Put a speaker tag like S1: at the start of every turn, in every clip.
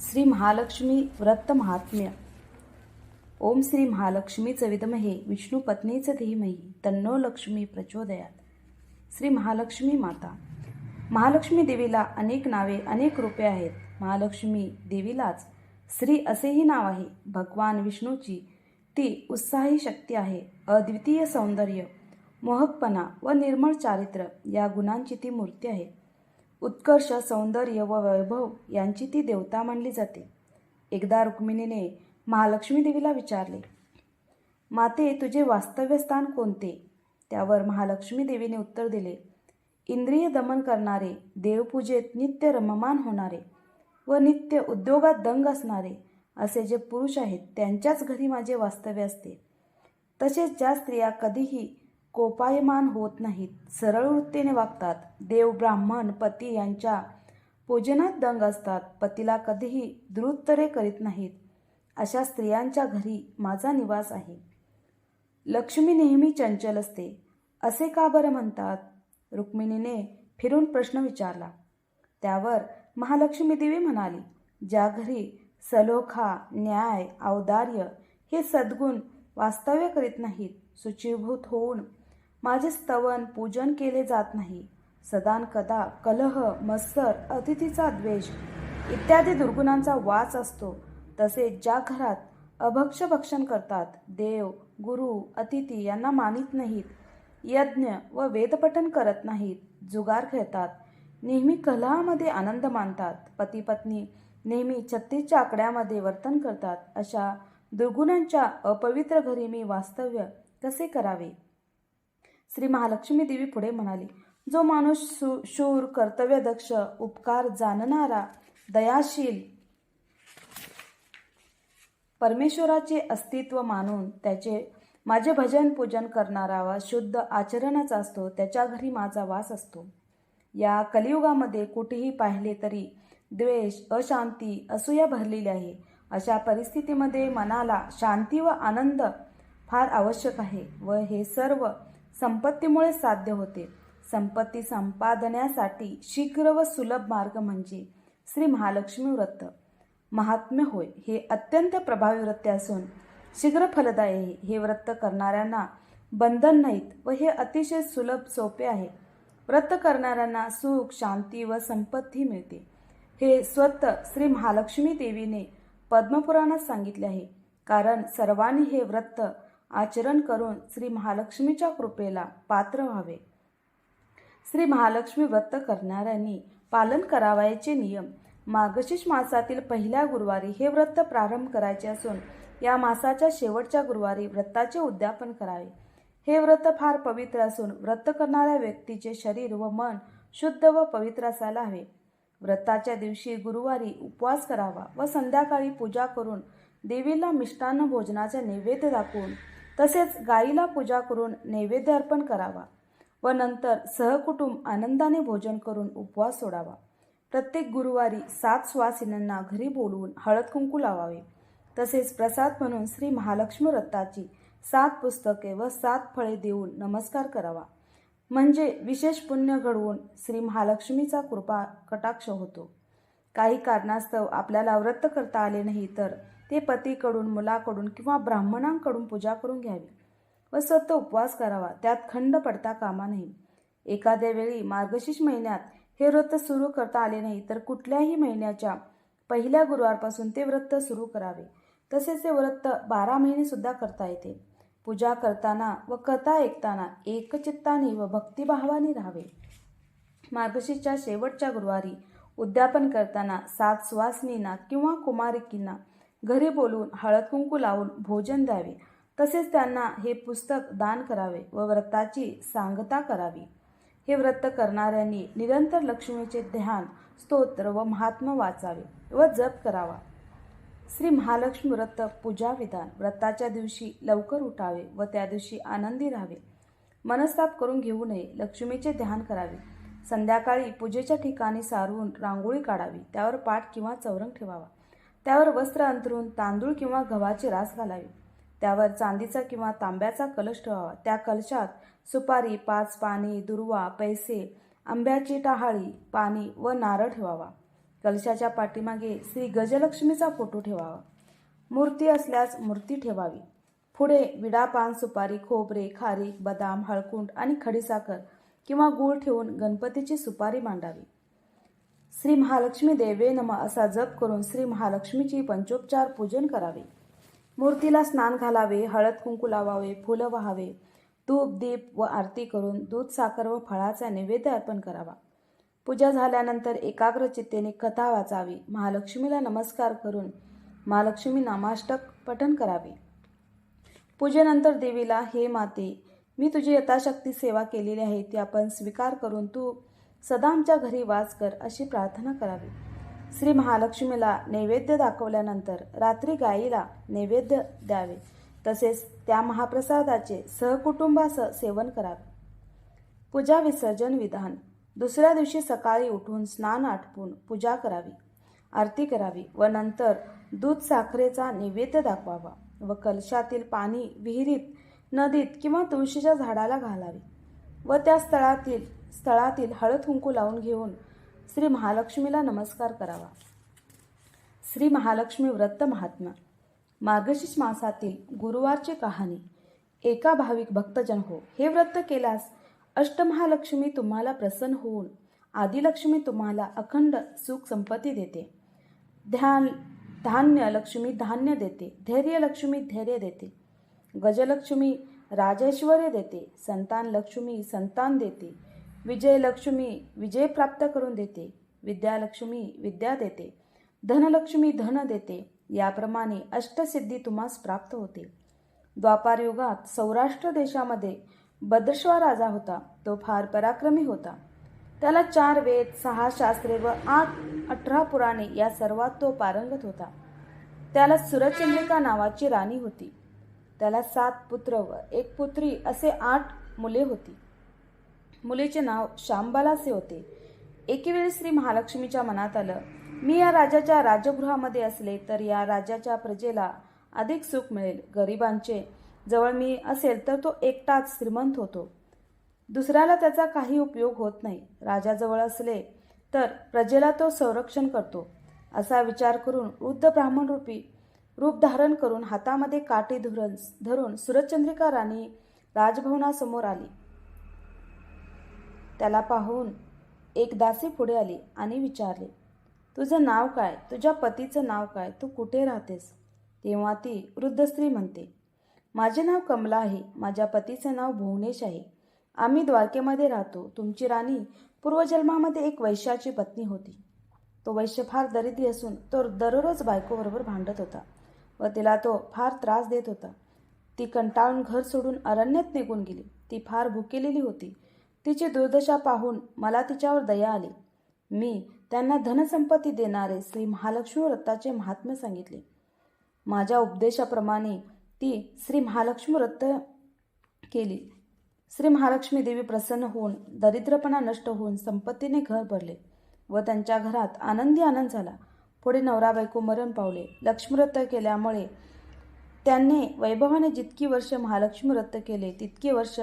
S1: श्री महालक्ष्मी व्रत महात्म्य. ओम श्री महालक्ष्मीचं विद्महे विष्णू पत्नीच धीमही तन्नो लक्ष्मी प्रचोदयात. श्री महालक्ष्मी माता. महालक्ष्मी देवीला अनेक नावे अनेक रूपे आहेत. महालक्ष्मी देवीलाच श्री असेही नाव आहे. भगवान विष्णूची ती उत्साही शक्ती आहे. अद्वितीय सौंदर्य मोहकपणा व निर्मळ चारित्र्य या गुणांची ती मूर्ती आहे. उत्कर्ष सौंदर्य व वैभव यांची ती देवता मानली जाते. एकदा रुक्मिणीने महालक्ष्मी देवीला विचारले माते तुझे वास्तव्य स्थान कोणते? त्यावर महालक्ष्मी देवीने उत्तर दिले इंद्रिय दमन करणारे देवपूजेत नित्य रममान होणारे व नित्य उद्योगात दंग असणारे असे जे पुरुष आहेत त्यांच्याच घरी माझे वास्तव्य असते. तसेच ज्या स्त्रिया कधीही कोपायमान होत नाहीत. सरळ वृत्तीने वागतात. देव ब्राह्मण पती यांच्या पूजनात दंग असतात. पतीला कधीही दुरुत्तरे करीत नाहीत. अशा स्त्रियांच्या घरी माझा निवास आहे. लक्ष्मी नेहमी चंचल असते. असे का बरं म्हणतात? रुक्मिणीने फिरून प्रश्न विचारला. त्यावर महालक्ष्मी देवी म्हणाली ज्या घरी सलोखा न्याय औदार्य हे सद्गुण वास्तव्य करीत नाहीत सुचीभूत होऊन माझे स्तवन पूजन केले जात नाही. सदान कदा कलह मत्सर अतिथीचा द्वेष इत्यादी दुर्गुणांचा वास असतो. तसेच ज्या घरात अभक्ष भक्षण करतात देव गुरु अतिथी यांना मानित नाहीत यज्ञ व वेदपठन करत नाहीत जुगार खेळतात. नेहमी कलहामध्ये आनंद मानतात. पती पत्नी नेहमी छत्तीसच्या आकड्यामध्ये वर्तन करतात. अशा दुर्गुणांच्या अपवित्र घरी मी वास्तव्य कसे करावे? श्री महालक्ष्मी देवी पुढे म्हणाली जो माणूस सु शूर कर्तव्यदक्ष उपकार जाणणारा दयाशील परमेश्वराचे अस्तित्व मानून त्याचे माझे भजन पूजन करणारा वा शुद्ध आचरणाचा असतो त्याच्या घरी माझा वास असतो. या कलियुगामध्ये कुठेही पाहिले तरी द्वेष अशांती असूया भरलेली आहे. अशा परिस्थितीमध्ये मनाला शांती व आनंद फार आवश्यक आहे व हे सर्व संपत्तीमुळे साध्य होते. संपत्ती संपादण्यासाठी शीघ्र व सुलभ मार्ग म्हणजे श्री महालक्ष्मी व्रत. महात्म्य होय हे अत्यंत प्रभावी व्रत असून शीघ्र फलदायी हे व्रत करणाऱ्यांना बंधन नाहीत व हे अतिशय सुलभ सोपे आहे. व्रत करणाऱ्यांना सुख शांती व संपत्ती मिळते. हे स्वतः श्री महालक्ष्मी देवीने पद्मपुराणात सांगितले आहे. कारण सर्वांनी हे व्रत आचरण करून श्री महालक्ष्मीच्या कृपेला पात्र व्हावे. श्री महालक्ष्मी व्रत करणाऱ्यांनी पालन करावयाचे नियम मार्गशीर्ष मासातील पहिल्या गुरुवारी हे व्रत प्रारंभ करायचे असून या मासाच्या शेवटच्या गुरुवारी व्रताचे उद्यापन करावे. हे व्रत फार पवित्र असून व्रत करणाऱ्या व्यक्तीचे शरीर व मन शुद्ध व पवित्र असायला हवे. व्रताच्या दिवशी गुरुवारी उपवास करावा व संध्याकाळी पूजा करून देवीला मिष्टान्न भोजनाचे नैवेद्य दाखवून तसेच गाईला पूजा करून नैवेद्य अर्पण करावा व नंतर सहकुटुंब आनंदाने भोजन करून उपवास सोडावा. प्रत्येक गुरुवारी सात सुवासिनींना घरी बोलवून हळद कुंकू लावावे. तसेच प्रसाद म्हणून श्री महालक्ष्मी व्रताची सात पुस्तके व सात फळे देऊन नमस्कार करावा. म्हणजे विशेष पुण्य घडवून श्री महालक्ष्मीचा कृपा कटाक्ष होतो. काही कारणास्तव आपल्याला व्रत करता आले नाही तर ते पतीकडून मुलाकडून किंवा ब्राह्मणांकडून पूजा करून घ्यावी व स्वतः उपवास करावा. त्यात खंड पडता कामा नाही एखाद्या वेळी मार्गशीर्ष महिन्यात हे व्रत सुरू करता आले नाही तर कुठल्याही महिन्याच्या पहिल्या गुरुवारपासून ते व्रत सुरू करावे. तसेच हे व्रत बारा महिनेसुद्धा करता येते. पूजा करताना व कथा ऐकताना एकचित्ताने व भक्तिभावाने राहावे. मार्गशीर्षच्या शेवटच्या गुरुवारी उद्यापन करताना सात सुवासिनींना किंवा कुमारिकींना घरी बोलवून हळद कुंकू लावून भोजन द्यावे. तसेच त्यांना हे पुस्तक दान करावे व व्रताची सांगता करावी. हे व्रत करणाऱ्यांनी निरंतर लक्ष्मीचे ध्यान स्तोत्र व महात्मा वाचावे व जप करावा. श्री महालक्ष्मी व्रत पूजा विधान व्रताच्या दिवशी लवकर उठावे व त्या दिवशी आनंदी राहावे. मनस्ताप करून घेऊ नये लक्ष्मीचे ध्यान करावे. संध्याकाळी पूजेच्या ठिकाणी सारवून रांगोळी काढावी त्यावर पाठ किंवा चौरंग ठेवावा. त्यावर वस्त्र अंतरून तांदूळ किंवा गव्हाची रास घालावी. त्यावर चांदीचा किंवा तांब्याचा कलश ठेवावा. त्या कलशात सुपारी पाच पाणी दुर्वा पैसे आंब्याची टहाळी पाणी व नारळ ठेवावा. कलशाच्या पाठीमागे श्री गजलक्ष्मीचा फोटो ठेवावा. मूर्ती असल्यास मूर्ती ठेवावी. पुढे विडा पान सुपारी खोबरे खारीक बदाम हळकुंड आणि खडीसाखर किंवा गूळ ठेवून गणपतीची सुपारी मांडावी. श्री महालक्ष्मी देवे नम असा जप करून श्री महालक्ष्मीची पंचोपचार पूजन करावे. मूर्तीला स्नान घालावे हळद कुंकू लावावे फुलं वाहावे. धूप दीप व आरती करून दूध साखर व फळाचा नैवेद्य अर्पण करावा. पूजा झाल्यानंतर एकाग्र चित्तेने कथा वाचावी. महालक्ष्मीला नमस्कार करून महालक्ष्मी नामाष्टक पठन करावे. पूजेनंतर देवीला हे माते मी तुझी यथाशक्ती सेवा केलेली आहे ती आपण स्वीकार करून तू सदा आमच्या घरी वास कर अशी प्रार्थना करावी. श्री महालक्ष्मीला नैवेद्य दाखवल्यानंतर रात्री गायीला नैवेद्य द्यावे. तसेच त्या महाप्रसादाचे सहकुटुंबासह सेवन करावे. पूजा विसर्जन विधान. दुसऱ्या दिवशी सकाळी उठून स्नान आटपून पूजा करावी. आरती करावी व नंतर दूध साखरेचा नैवेद्य दाखवावा व कलशातील पाणी विहिरीत नदीत किंवा तुळशीच्या झाडाला घालावे व त्या स्थळातील स्थळातील हळद कुंकू लावून घेऊन श्री महालक्ष्मीला नमस्कार करावा. श्री महालक्ष्मी व्रत महात्मा. मार्गशीर्ष मासातील गुरुवारची कहाणी एका भाविक भक्तजन हो. हे व्रत केल्यास अष्टमहालक्ष्मी तुम्हाला प्रसन्न होऊन आदिलक्ष्मी तुम्हाला अखंड सुख संपत्ती देते. ध्यान धान्य लक्ष्मी धान्य देते धैर्य लक्ष्मी धैर्य देते. गजलक्ष्मी राजैश्वर्य देते संतान लक्ष्मी संतान देते विजयलक्ष्मी विजय प्राप्त करून देते विद्यालक्ष्मी विद्या देते धनलक्ष्मी धन देते याप्रमाणे अष्टसिद्धी तुम्हास प्राप्त होते. द्वापार युगात सौराष्ट्र देशामध्ये बदश्वा राजा होता तो फार पराक्रमी होता. त्याला चार वेद सहा शास्त्रे व आठ अठरा पुराणे या सर्वात तो पारंगत होता. त्याला सुरचंद्रिका नावाची राणी होती. त्याला सात पुत्र व एक पुत्री असे आठ मुले होती. मुलीचे नाव श्यामबालासे होते. एकेवेळी श्री महालक्ष्मीच्या मनात आलं मी या राजाच्या राजगृहामध्ये असले तर या राजाच्या प्रजेला अधिक सुख मिळेल. गरिबांचे जवळ मी असेल तर तो एकटाच श्रीमंत होतो. दुसऱ्याला त्याचा काही उपयोग होत नाही. राजाजवळ असले तर प्रजेला तो संरक्षण करतो. असा विचार करून वृद्ध ब्राह्मण रूपी रूप धारण करून हातामध्ये काठी धुरण धरून सुरचंद्रिका राणी राजभवनासमोर आली. त्याला पाहून एक दासी पुढे आली आणि विचारले तुझं नाव काय? तुझ्या पतीचं नाव काय? तू कुठे राहतेस? तेव्हा ती वृद्ध स्त्री म्हणते माझे नाव कमला आहे माझ्या पतीचे नाव भुवनेश आहे. आम्ही द्वारकेमध्ये राहतो. तुमची राणी पूर्वजन्मामध्ये एक वैश्याची पत्नी होती. तो वैश्य फार दरिद्री असून तो दररोज बायकोबरोबर भांडत होता व तिला तो फार त्रास देत होता. ती कंटाळून घर सोडून अरण्यात निघून गेली. ती फार भुकेलेली होती. तिची दुर्दशा पाहून मला तिच्यावर दया आली. मी त्यांना धनसंपत्ती देणारे श्री महालक्ष्मी व्रताचे महात्म्य सांगितले. माझ्या उपदेशाप्रमाणे ती श्री महालक्ष्मी व्रत केली. श्री महालक्ष्मी देवी प्रसन्न होऊन दरिद्रपणा नष्ट होऊन संपत्तीने घर भरले व त्यांच्या घरात आनंदी आनंद झाला. पुढे नवरा बायको मरण पावले. लक्ष्मीव्रत केल्यामुळे त्यांनी वैभवाने जितकी वर्ष महालक्ष्मी व्रत केले तितकी वर्ष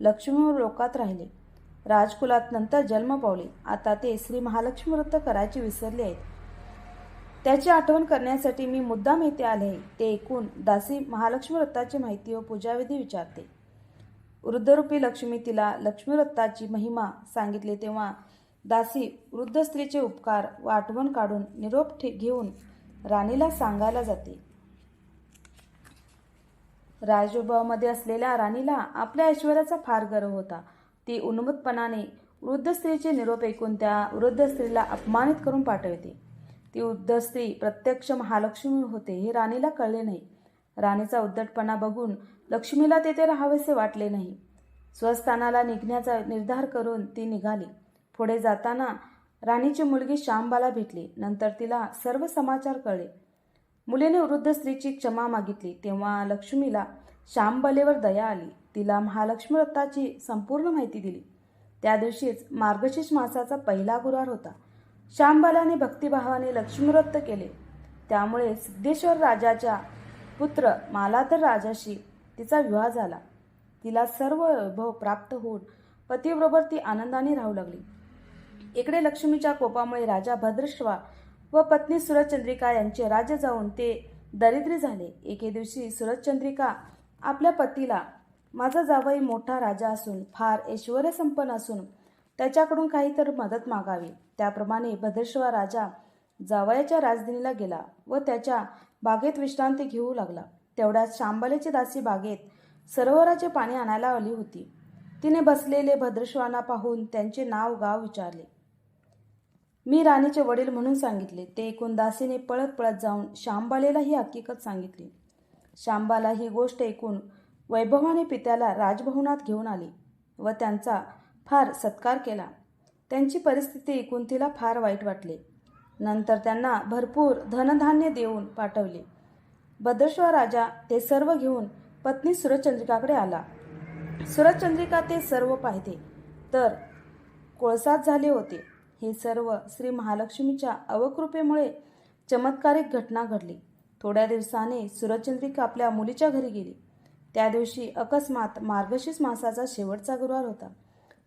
S1: लक्ष्मी लोकात राहिले. राजकुलात नंतर जन्म पावले. आता ते श्री महालक्ष्मी व्रत करायचे विसरले आहेत. त्याची आठवण करण्यासाठी मी मुद्दाम येथे आले आहे. ते ऐकून दासी महालक्ष्मी व्रताची माहिती व पूजाविधी विचारते. वृद्धरूपी लक्ष्मी तिला लक्ष्मीव्रताची महिमा सांगितले तेव्हा दासी वृद्ध स्त्रीचे उपकार व आठवण काढून निरोप ठे घेऊन राणीला सांगायला जाते. राजोभावामध्ये असलेल्या राणीला आपल्या ऐश्वर्याचा फार गर्व होता. ती उन्मत्पणाने वृद्ध स्त्रीचे निरोप ऐकून त्या वृद्ध स्त्रीला अपमानित करून पाठवते. ती वृद्ध स्त्री प्रत्यक्ष महालक्ष्मी होते हे राणीला कळले नाही. राणीचा उद्धटपणा बघून लक्ष्मीला तेथे राहावेसे वाटले नाही. स्वस्थानाला निघण्याचा निर्धार करून ती निघाली. पुढे जाताना राणीची मुलगी श्यामबाला भेटली. नंतर तिला सर्व समाचार कळले. मुलीने वृद्ध स्त्रीची क्षमा मागितली. तेव्हा लक्ष्मीला श्यामबालेवर दया आली. तिला महालक्ष्मी व्रताची संपूर्ण माहिती दिली. त्या दिवशीच मार्गशीर्ष मासाचा पहिला गुरुवार होता. श्यामबालाने भक्तिभावाने लक्ष्मी केले. त्यामुळे सिद्धेश्वर राजाच्या पुत्र मालाधर राजाशी तिचा विवाह झाला. तिला सर्व वैभव प्राप्त होऊन पतीबरोबर ती आनंदाने राहू लागली. इकडे लक्ष्मीच्या कोपामुळे राजा भद्रश्वा व पत्नी सूरजचंद्रिका यांचे राज्य जाऊन ते दरिद्री झाले. एके दिवशी सूरजचंद्रिका आपल्या पतीला माझा जावई मोठा राजा असून फार ऐश्वर्यसंपन्न असून त्याच्याकडून काहीतरी मदत मागावी. त्याप्रमाणे भद्रेश्वर राजा जावयाच्या राजधानीला गेला व त्याच्या बागेत विश्रांती घेऊ लागला. तेवढ्यात शांबलेची दासी बागेत सरोवराचे पाणी आणायला आली होती. तिने बसलेले भद्रेश्वरांना पाहून त्यांचे नाव गाव विचारले. मी राणीचे वडील म्हणून सांगितले. ते एकूण दासीने पळत पळत जाऊन शांबालेला ही हकीकत सांगितली. शांबाला ही गोष्ट ऐकून वैभवाने पित्याला राजभवनात घेऊन आली व त्यांचा फार सत्कार केला. त्यांची परिस्थिती ऐकून तिला फार वाईट वाटले. नंतर त्यांना भरपूर धनधान्य देऊन पाठवले. भद्रेश्वर राजा ते सर्व घेऊन पत्नी सुरचंद्रिकाकडे आला. सुरचंद्रिका ते सर्व पाहिले तर कोळसात झाले होते. हे सर्व श्री महालक्ष्मीच्या अवकृपेमुळे चमत्कारिक घटना घडली. थोड्या दिवसाने सुरचंद्रिका आपल्या मुलीच्या घरी गेली. त्या दिवशी अकस्मात मार्गशीर्ष मासाचा शेवटचा गुरुवार होता.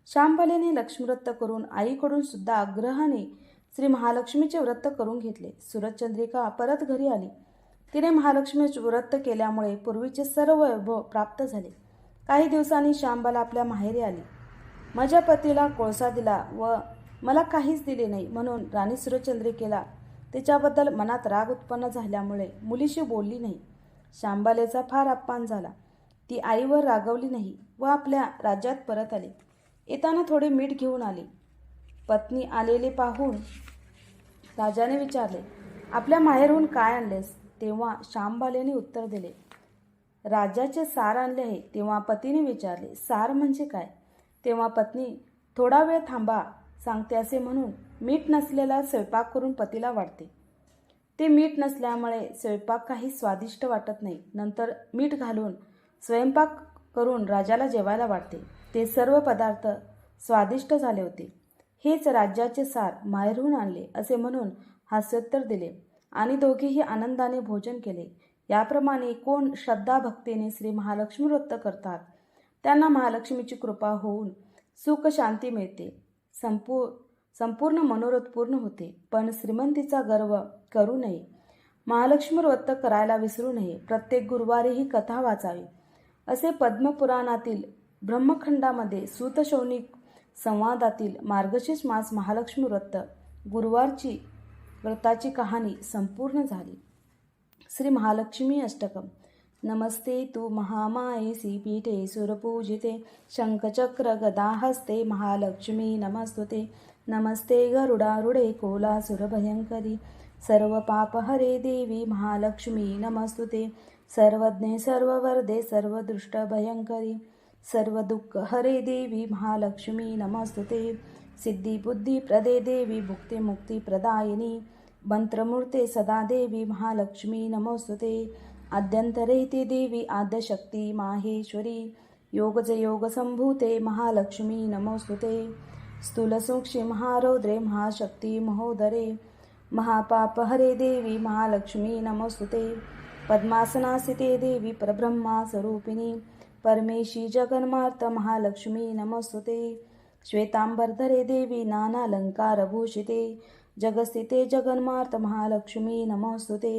S1: श्यामबालेने लक्ष्मीव्रत करून आईकडून सुद्धा आग्रहाने श्री महालक्ष्मीचे व्रत करून घेतले. सूरजचंद्रिका परत घरी आली. तिने महालक्ष्मीचे व्रत केल्यामुळे पूर्वीचे सर्व वैभव प्राप्त झाले. काही दिवसांनी श्यामबाला आपल्या माहेरी आली. माझ्या पतीला कोळसा दिला व मला काहीच दिले नाही म्हणून राणी सूर्यचंद्रिकेला तिच्याबद्दल मनात राग उत्पन्न झाल्यामुळे मुलीशी बोलली नाही. शांबालेचा फार अपमान झाला. ती आईवर रागवली नाही व आपल्या राज्यात परत आली. येताना थोडे मीठ घेऊन आली. पत्नी आलेले पाहून राजाने विचारले आपल्या माहेरहून काय आणलेस? तेव्हा श्यामबालेने उत्तर दिले राजाचे सार आणले आहे. तेव्हा पतीने विचारले सार म्हणजे काय? तेव्हा पत्नी थोडा वेळ थांबा सांगते असे म्हणून मीठ नसलेला स्वयंपाक करून पतीला वाढते. ते मीठ नसल्यामुळे स्वयंपाक काही स्वादिष्ट वाटत नाही. नंतर मीठ घालून स्वयंपाक करून राजाला जेवायला वाटते. ते सर्व पदार्थ स्वादिष्ट झाले होते. हेच राज्याचे सार माहेरहून आणले असे म्हणून हास्योत्तर दिले. आणि दोघेही आनंदाने भोजन केले. याप्रमाणे कोण श्रद्धा भक्तीने श्री महालक्ष्मी व्रत करतात त्यांना महालक्ष्मीची कृपा होऊन सुख शांती मिळते. संपू संपूर्ण मनोरथ पूर्ण होते. पण श्रीमंतीचा गर्व करू नये. महालक्ष्मी व्रत करायला विसरू नये. प्रत्येक गुरुवारी ही कथा वाचावी. असे पद्मपुराणातील ब्रह्मखंडामध्ये सूतशौनिक संवादातील मार्गशीर्ष मास महालक्ष्मी व्रत गुरुवारची व्रताची कहाणी संपूर्ण झाली. श्री महालक्ष्मी अष्टकम. नमस्ते तू महामायेसी पीठे सुरपूजिते शंखचक्र गदाहस्ते महालक्ष्मी नमस्तुते. नमस्ते गरुडारुडे कोलासुरभयंकरी सर्व पापहरे देवी महालक्ष्मी नमस्तुते. सर्वज्ञे सर्ववरदे सर्वदृष्ट भयंकरी सर्व दुःख हरे देवी महालक्ष्मी नमस्तुते। सिद्धी बुद्धी प्रदे देवी भुक्ती मुक्ती प्रदायिनी मंत्रमूर्ते सदा देवी महालक्ष्मी नमोस्तुते। आद्यंतरेती देवी आद्यशक्ती माहेश्वरी योगज योग संभूते महालक्ष्मी नमोस्तुते। स्थूलसूक्ष्मी महारौद्रे महाशक्ती महोदरे महापापहरे देवी महालक्ष्मी नमोस्तुते। पद्मासनासिते देवी परब्रह्मा स्वरूपिणी परमेशी जगन्मार्त महालक्ष्मी नमस्तुते। श्वेतांबरधरे देवी नानालंकारभूषिते जगस्थिते जगन्मार्त महालक्ष्मी नमोस्तुते।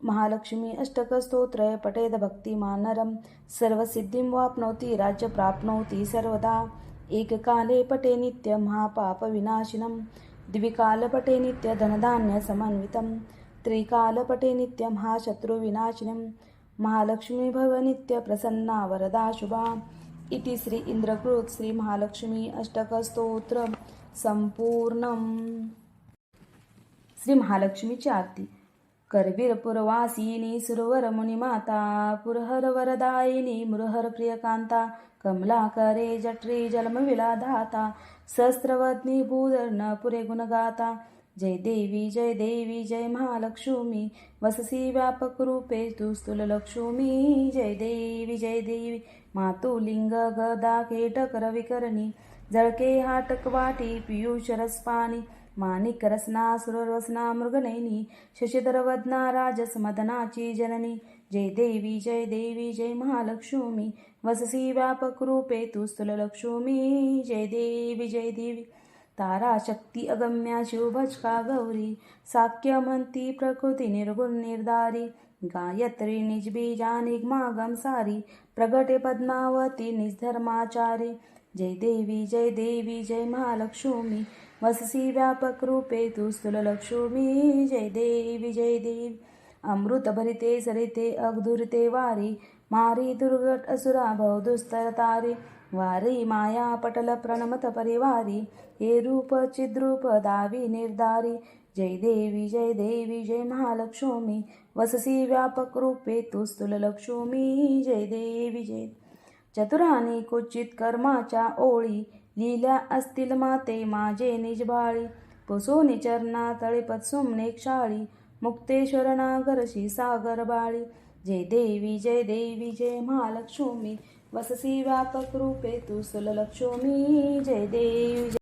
S1: महालक्ष्मी अष्टकस्तोत्र पटेद भक्तिमानरं सर्वसिद्धिं वाप्नोति राज्य प्राप्नोति सर्वदा। एककाले पटे नित्य महापापविनाशिनं द्विकालपटे नित्य धनधान्यसमन्वितं त्रिकालपटे नित्य महाशत्रुविनाशिनं महालक्ष्मी भव नित्य प्रसन्ना वरदा शुभा इति श्री इंद्रकृत श्री महालक्ष्मी अष्टकस्तोत्र संपूर्ण श्री महालक्ष्मीची आरती करवीर पुरवासिनी सुरवर मुनिमाता पुरहर वरदायिनी मुरहर प्रियकांता कमलाकरे जठरे जन्मविलाधाता सहस्रवदनी भूधर्ण पुरे गुणगाता जय देवी जय देवी जय महालक्ष्मी वससी व्यापक रूपे तू स्थूललक्ष्मी जय देवी जय देवी मातुलिंग गदा केटक रविकरणी जळके हाटक वाटी पियुष रसपाणी माणिक रसना सुररवसना मृगनयनी शशिधर वदना राजस मदनाची जननी जय देवी जय देवी जय महालक्ष्मी वससी व्यापक रूपे तू स्थूललक्ष्मी जय देवी जय देवी तारा शक्ती अगम्या शिवभजका गौरी साक्य म्हणती प्रकृती निर्गुण निर्धारी गायत्री निजबीजा निगमागम सारी प्रगटे पद्मावती निजधर्माचारी जय देवी जय देवी जय महालक्ष्मी वससी व्यापक रूपे तू स्थूललक्ष्मी जय देवी जय देवी अमृत भरिते सरिते अगधुरते वारी मारी दुर्गट असुरा भव दुस्तर तारी। वारी माया पटल प्रणमत परिवारी हे रूप चिद्रूप दावी निर्धारी जय देवी जय देवी जय महालक्ष्मी वससी व्यापक रूपे तू स्थूललक्ष्मी जय देवी जय चतुरानी क्वचित कर्माच्या ओळी लिहिल्या असतील माते माझे निजबाळी पुसोनी चरणा तळेपत सुमने क्षाळी मुक्तेश्वर नागरशी सागर बाळी जय देवी जय देवी जय महालक्ष्मी वससी व्यापक रूपे तू लक्ष्मी जय देव